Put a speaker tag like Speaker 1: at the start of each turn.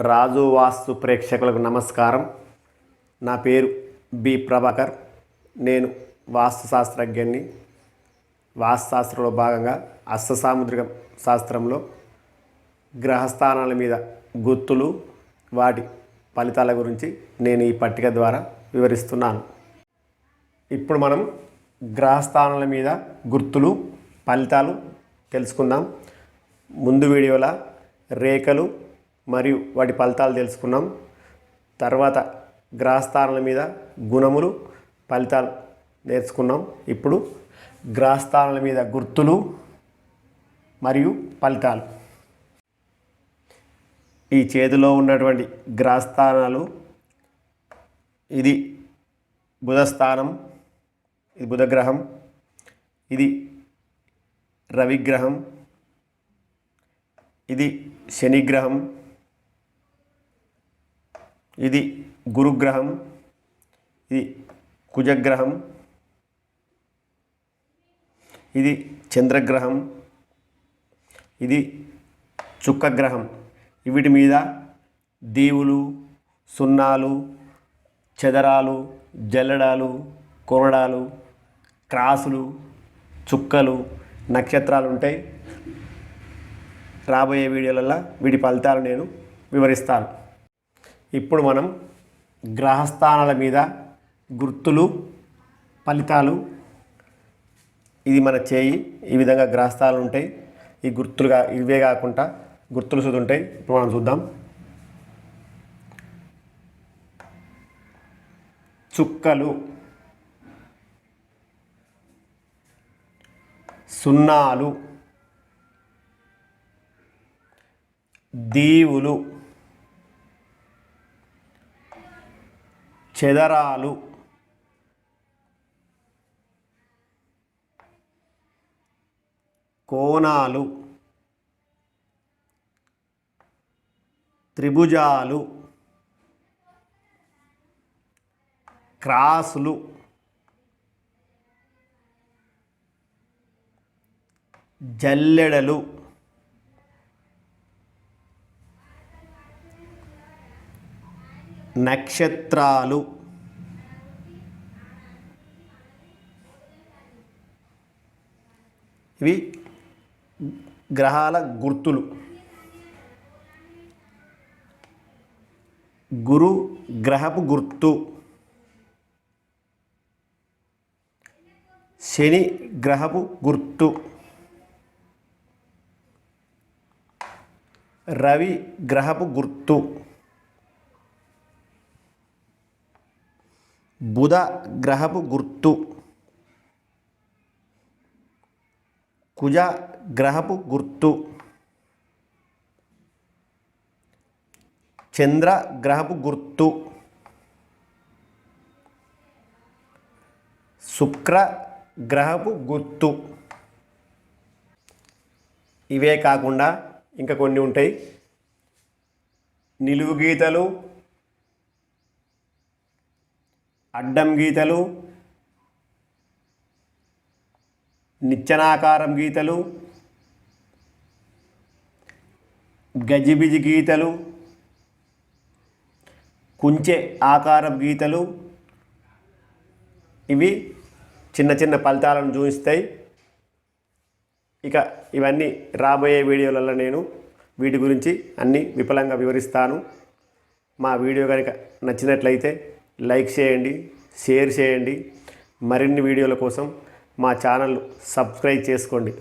Speaker 1: రాజు వాస్తు ప్రేక్షకులకు నమస్కారం. నా పేరు బి ప్రభాకర్. నేను వాస్తు శాస్త్రజ్ఞుని వాస్తుశాస్త్రంలో భాగంగా అష్టసాముద్రిక శాస్త్రంలో గ్రహస్థానాల మీద గుర్తులు వాటి ఫలితాల గురించి నేను ఈ పట్టిక ద్వారా వివరిస్తున్నాను. ఇప్పుడు మనం గ్రహస్థానాల మీద గుర్తులు ఫలితాలు తెలుసుకుందాం. ముందు వీడియోలో రేఖలు మరియు వాటి ఫలితాలు తెలుసుకున్నాం. తర్వాత గ్రహస్థానాల మీద గుణములు ఫలితాలు నేర్చుకున్నాం. ఇప్పుడు గ్రహస్థానాల మీద గుర్తులు మరియు ఫలితాలు. ఈ చేతిలో ఉన్నటువంటి గ్రహస్థానాలు ఇది బుధస్థానం ఇది బుధగ్రహం ఇది రవిగ్రహం ఇది శనిగ్రహం ఇది గురుగ్రహం ఇది కుజగ్రహం ఇది చంద్రగ్రహం ఇది చుక్కగ్రహం. వీటి మీద దీవులు సున్నాలు చెదరాలు జల్లడాలు కొరడాలు క్రాసులు చుక్కలు నక్షత్రాలు ఉంటాయి. రాబోయే వీడియోలలో వీటి ఫలితాలు నేను వివరిస్తాను. ఇప్పుడు మనం గ్రహస్థానాల మీద గుర్తులు ఫలితాలు ఇది మన చేయి ఈ విధంగా గ్రహస్థానాలు ఉంటాయి. ఈ గుర్తులుగా ఇవే కాకుండా గుర్తులు సుది ఇప్పుడు మనం చూద్దాం. చుక్కలు సున్నాలు దీవులు చెదరాలు. కోణాలు. త్రిభుజాలు. క్రాసులు. జల్లెడలు. నక్షత్రాలు. ఇవి గ్రహాల గుర్తులు. గురు గ్రహపు గుర్తు. శని గ్రహపు గుర్తు. రవి గ్రహపు గుర్తు. బుధ గ్రహపు గుర్తు. కుజ గ్రహపు గుర్తు. చంద్ర గ్రహపు గుర్తు. శుక్ర గ్రహపు గుర్తు. ఇవే కాకుండా ఇంకా కొన్ని ఉంటాయి. నిలువు గీతలు అడ్డం గీతలు నిచ్చనాకారం గీతలు గజిబిజి గీతలు కుంచె ఆకారం గీతలు ఇవి చిన్న చిన్న ఫలితాలను చూపిస్తాయి. ఇక ఇవన్నీ రాబోయే వీడియోలలో నేను వీటి గురించి అన్నీ విపులంగా వివరిస్తాను. మా వీడియో కనుక నచ్చినట్లయితే లైక్ చేయండి షేర్ చేయండి. మరిన్ని వీడియోల కోసం మా ఛానల్ సబ్స్క్రైబ్ చేసుకోండి.